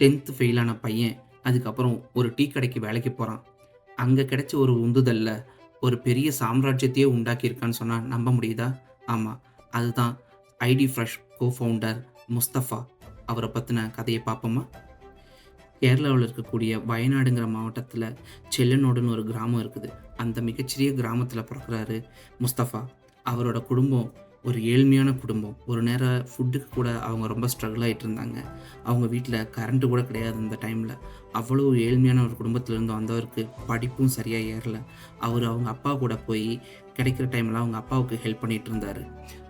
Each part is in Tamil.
டென்த்து ஃபெயிலான பையன் அதுக்கப்புறம் ஒரு டீ கடைக்கு வேலைக்கு போகிறான் அங்கே கிடைச்ச ஒரு உந்துதல்ல ஒரு பெரிய சாம்ராஜ்யத்தையே உண்டாக்கியிருக்கான்னு சொன்னால் நம்ப முடியுதா? ஆமாம் அதுதான் ID fresh co founder Mustafa அவரை பற்றின கதையை பார்ப்போமா? கேரளாவில் இருக்கக்கூடிய வயநாடுங்கிற மாவட்டத்தில் செல்லனோடுன்னு ஒரு கிராமம் இருக்குது. அந்த மிகச்சிறிய கிராமத்தில் பிறக்கிறாரு முஸ்தஃபா அவரோட குடும்பம் ஒரு ஏழ்மையான குடும்பம். ஒரு நேரம் ஃபுட்டுக்கு கூட அவங்க ரொம்ப ஸ்ட்ரகிள் ஆகிட்டு இருந்தாங்க. அவங்க வீட்டில் கரண்ட்டு கூட கிடையாது அந்த டைமில் அவ்வளோ ஏழ்மையான ஒரு குடும்பத்திலேருந்து வந்தவருக்கு படிப்பும் சரியாக ஏறல. அவர் அவங்க அப்பா கூட போய் கிடைக்கிற டைமில் அவங்க அப்பாவுக்கு ஹெல்ப் பண்ணிகிட்டு இருந்தார்.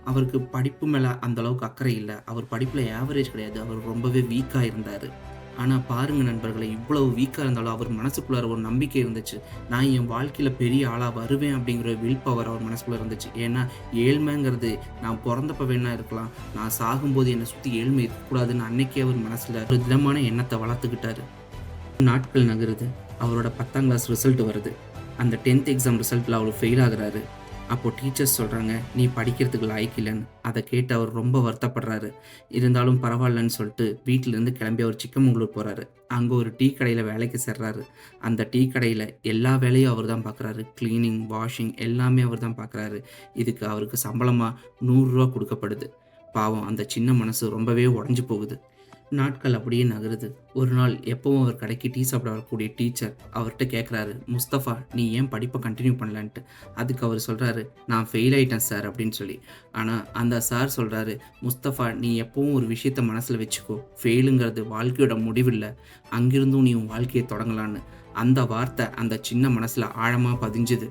அவருக்கு படிப்பு மேலே அந்தளவுக்கு அக்கறை இல்லை. அவர் படிப்பில் ஆவரேஜ் கிடையாது. அவர் ரொம்பவே வீக்காக இருந்தார். ஆனால் பாருங்கள் நண்பர்களை இவ்வளவு வீக்காக இருந்தாலும் அவர் மனசுக்குள்ளார ஒரு நம்பிக்கை இருந்துச்சு. நான் என் வாழ்க்கையில் பெரிய ஆளாக வருவேன் அப்படிங்கிற வில் பவர் அவர் மனசுக்குள்ளே இருந்துச்சு. ஏன்னா ஏழ்மைங்கிறது நான் பிறந்தப்ப வேணா இருக்கலாம். நான் சாகும்போது என்னை சுற்றி ஏழ்மை இருக்கக்கூடாதுன்னு அன்னைக்கே அவர் மனசில் ஒரு திடமான எண்ணத்தை வளர்த்துக்கிட்டாரு. நாட்கள் நகருது. அவரோட பத்தாம் கிளாஸ் ரிசல்ட் வருது. அந்த டென்த் எக்ஸாம் ரிசல்ட்டில் அவர் ஃபெயில் ஆகுறாரு. அப்போது டீச்சர்ஸ் சொல்கிறாங்க நீ படிக்கிறதுக்கு லாய்க்கு இல்லைன்னு. அதை கேட்டு அவர் ரொம்ப வருத்தப்படுறாரு. இருந்தாலும் பரவாயில்லன்னு சொல்லிட்டு வீட்டிலேருந்து கிளம்பி அவர் சிக்கமங்களூர் போகிறாரு அங்கே ஒரு டீ கடையில் வேலைக்கு சேர்றாரு. அந்த டீ கடையில் எல்லா வேலையும் அவர் தான் பார்க்குறாரு க்ளீனிங் வாஷிங் எல்லாமே அவர் தான் பார்க்குறாரு இதுக்கு அவருக்கு சம்பளமாக நூறுரூவா கொடுக்கப்படுது. பாவம் அந்த சின்ன மனசு ரொம்பவே உடஞ்சி போகுது. நாட்கள் அப்படியே நகருது. ஒரு நாள் எப்பவும் அவர் கடைக்கு டீ சாப்பிட வரக்கூடிய டீச்சர் அவர்கிட்ட கேட்குறாரு முஸ்தஃபா நீ ஏன் படிப்பை கண்டினியூ பண்ணலான்ட்டு? அதுக்கு அவர் சொல்கிறாரு நான் ஃபெயில் ஆயிட்டேன் சார் அப்படின்னு சொல்லி. ஆனால் அந்த சார் சொல்கிறாரு முஸ்தஃபா நீ எப்பவும் ஒரு விஷயத்த மனசில் வச்சுக்கோ. ஃபெயிலுங்கிறது வாழ்க்கையோட முடிவில்லை. அங்கிருந்தும் நீ உன் வாழ்க்கையை தொடங்கலான்னு. அந்த வார்த்தை அந்த சின்ன மனசில் ஆழமாக பதிஞ்சுது.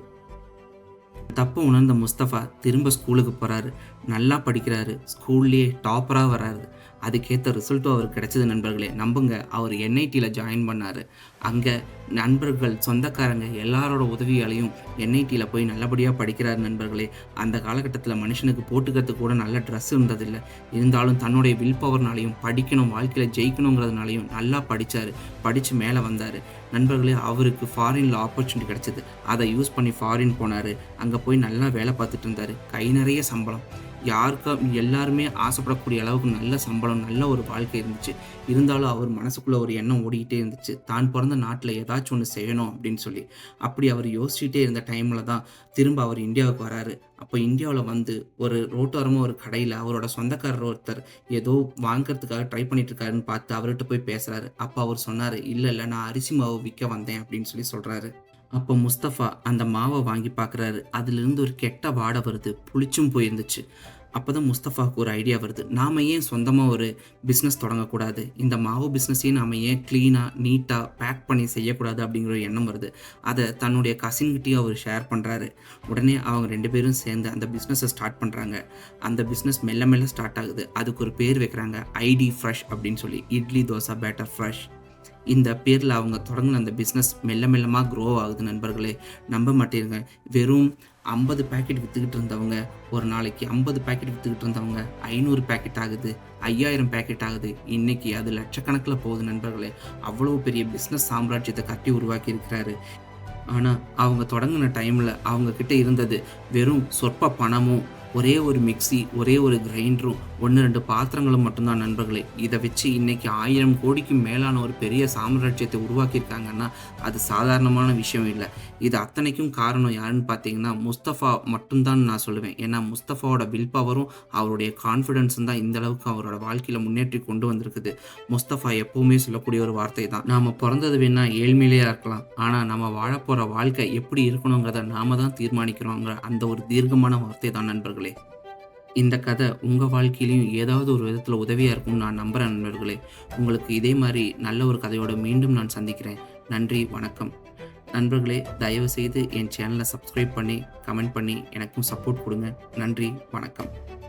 தப்பு உணர்ந்த முஸ்தஃபா திரும்ப ஸ்கூலுக்கு போகிறாரு நல்லா படிக்கிறாரு. ஸ்கூல்லேயே டாப்பராக வராரு அதுக்கேற்ற ரிசல்ட்டும் அவருக்கு கிடைச்சது நண்பர்களே. நம்புங்க அவர் என்ஐடியில் ஜாயின் பண்ணார். அங்கே நண்பர்கள் சொந்தக்காரங்க எல்லாரோட உதவியாலையும் என்ஐடியில் போய் நல்லபடியாக படிக்கிறார் நண்பர்களே. அந்த காலகட்டத்தில் மனுஷனுக்கு போட்டுக்கிறதுக்கு கூட நல்ல ட்ரெஸ் இருந்ததில்லை. இருந்தாலும் தன்னுடைய வில் பவர்னாலையும் படிக்கணும் வாழ்க்கையில் ஜெயிக்கணுங்கிறதுனாலையும் நல்லா படித்தார் படித்து மேலே வந்தார். நண்பர்களே அவருக்கு ஃபாரினில் ஆப்பர்ச்சுனிட்டி கிடச்சிது. அதை யூஸ் பண்ணி ஃபாரின் போனார். அங்கே போய் நல்லா வேலை பார்த்துட்டு இருந்தார். கை நிறைய சம்பளம். யாருக்கும் எல்லாருமே ஆசைப்படக்கூடிய அளவுக்கு நல்ல சம்பளம் நல்ல ஒரு வாழ்க்கை இருந்துச்சு. இருந்தாலும் அவர் மனசுக்குள்ளே ஒரு எண்ணம் ஓடிக்கிட்டே இருந்துச்சு. தான் பிறந்த நாட்டில் ஏதாச்சும் ஒன்று செய்யணும் அப்படின்னு சொல்லி. அப்படி அவர் யோசிச்சுட்டே இருந்த டைமில் தான் திரும்ப அவர் இந்தியாவுக்கு வராரு. அப்போ இந்தியாவில் வந்து ஒரு ரோட்டோரமாக ஒரு கடையில் அவரோட சொந்தக்காரர் ஒருத்தர் ஏதோ வாங்கிறதுக்காக ட்ரை பண்ணிட்டு இருக்காருன்னு பார்த்து அவர்கிட்ட போய் பேசுகிறாரு அப்போ அவர் சொன்னார் இல்லை இல்லை நான் அரிசி மாவு விற்க வந்தேன் அப்படின்னு சொல்லி சொல்கிறாரு அப்போ முஸ்தஃபா அந்த மாவை வாங்கி பார்க்குறாரு அதுலேருந்து ஒரு கெட்ட வாடை வருது. புளிச்சும் போயிருந்துச்சு. அப்போ தான் முஸ்தஃபாவுக்கு ஒரு ஐடியா வருது. நாம் ஏன் சொந்தமாக ஒரு பிஸ்னஸ் தொடங்கக்கூடாது? இந்த மாவு பிஸ்னஸையும் நாம் ஏன் க்ளீனாக நீட்டாக பேக் பண்ணி செய்யக்கூடாது அப்படிங்கிற ஒரு எண்ணம் வருது. அதை தன்னுடைய கசின்கிட்டையும் அவர் ஷேர் பண்ணுறாரு உடனே அவங்க ரெண்டு பேரும் சேர்ந்து அந்த பிஸ்னஸை ஸ்டார்ட் பண்ணுறாங்க அந்த பிஸ்னஸ் மெல்ல மெல்ல ஸ்டார்ட் ஆகுது. அதுக்கு ஒரு பேர் வைக்கிறாங்க ஐடி ஃப்ரெஷ் அப்படின்னு சொல்லி. இட்லி தோசை பேட்டர் ஃப்ரெஷ் இந்த பேரில் அவங்க தொடங்கின அந்த பிஸ்னஸ் மெல்ல மெல்லமாக க்ரோ ஆகுது நண்பர்களே. நம்ப மாட்டேங்க. வெறும் ஐம்பது பேக்கெட் விற்றுக்கிட்டு இருந்தவங்க ஒரு நாளைக்கு ஐம்பது பேக்கெட் விற்றுக்கிட்டு இருந்தவங்க ஐநூறு பேக்கெட் ஆகுது ஐயாயிரம் பேக்கெட் ஆகுது. இன்றைக்கி அது லட்சக்கணக்கில் போகுது நண்பர்களே. அவ்வளோ பெரிய பிஸ்னஸ் சாம்ராஜ்யத்தை கட்டி உருவாக்கி இருக்கிறாரு. ஆனால் அவங்க தொடங்கின டைமில் அவங்கக்கிட்ட இருந்தது வெறும் சொற்ப பணமும் ஒரே ஒரு மிக்ஸி ஒரே ஒரு கிரைண்டரும் ஒன்று ரெண்டு பாத்திரங்களும் மட்டும்தான் நண்பர்களே. இதை வச்சு இன்னைக்கு ஆயிரம் கோடிக்கு மேலான ஒரு பெரிய சாம்ராஜ்யத்தை உருவாக்கியிருக்காங்கன்னா அது சாதாரணமான விஷயம் இல்லை. இது அத்தனைக்கும் காரணம் யாருன்னு பார்த்தீங்கன்னா முஸ்தஃபா மட்டும்தான் நான் சொல்லுவேன். ஏன்னா முஸ்தஃபாவோட வில் பவரும் அவருடைய கான்ஃபிடென்ஸும் தான் இந்த அளவுக்கு அவரோட வாழ்க்கையில் முன்னேற்றி கொண்டு வந்திருக்குது. முஸ்தஃபா எப்பவுமே சொல்லக்கூடிய ஒரு வார்த்தை தான். நாம் பிறந்தது வேணா ஏழ்மையிலேயே இருக்கலாம். ஆனால் நம்ம வாழப்போகிற வாழ்க்கை எப்படி இருக்கணுங்கிறத நாம தான் தீர்மானிக்கிறோங்கிற அந்த ஒரு தீர்க்கமான வார்த்தை தான் நண்பர்களே. இந்த கதை உங்கள் வாழ்க்கையிலையும் ஏதாவது ஒரு விதத்தில் உதவியாக இருக்கும்னு நான் நம்புகிறேன் நண்பர்களே. உங்களுக்கு இதே மாதிரி நல்ல ஒரு கதையோடு மீண்டும் நான் சந்திக்கிறேன். நன்றி வணக்கம். நண்பர்களே தயவு செய்து என் சேனலை சப்ஸ்கிரைப் பண்ணி கமெண்ட் பண்ணி எனக்கும் சப்போர்ட் கொடுங்க. நன்றி வணக்கம்.